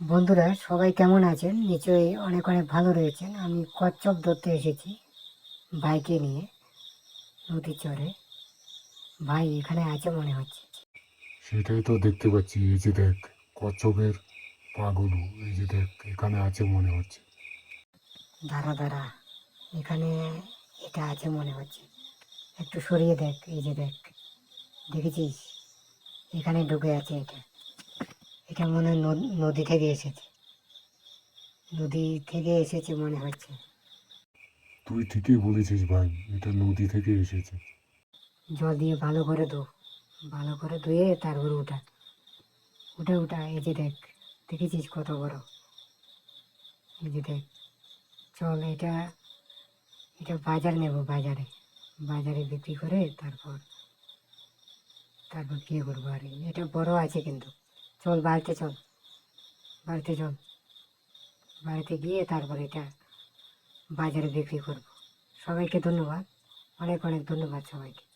বন্ধুরা সবাই কেমন আছেন? নিশ্চয়ই অনেক অনেক ভালো রয়েছেন। আমি কচ্ছপ ধরতে এসেছি বাইকে নিয়ে নদী চরে। ভাই এখানে আছে মনে হচ্ছে। সেটাই তো দেখতে পাচ্ছি। এই যে দেখ কচ্ছপের পাগুলো। এই যে দেখ এখানে আছে মনে হচ্ছে। দাঁড়া দাঁড়া। এখানে এটা আছে মনে হচ্ছে। একটু সরিয়ে দেখ এই যে দেখ। দেখেছিস? এখানে ঢুকে আছে এটা। এটা মনে হয় নদ- থেকে এসেছে। নদী থেকে এসেছে মনে হচ্ছে। তুই ঠিকই বলেছিস ভাই এটা নদী থেকে এসেছে। জল দিয়ে ভালো করে ধো ভালো করে ধুয়ে তারপর উঠা। উঠে উঠা এই যে দেখ দেখেছিস কত বড়? এই যে দেখ চল এটা এটা বাজার নেব বাজারে। বাজারে বিক্রি করে তারপর তারপর কী করব আর? এটা বড় আছে কিন্তু। চল বাড়িতে চল। বাড়িতে চল। বাড়িতে গিয়ে তারপর এটা বাজারে বিক্রি করব। সবাইকে ধন্যবাদ। অনেক অনেক ধন্যবাদ সবাইকে।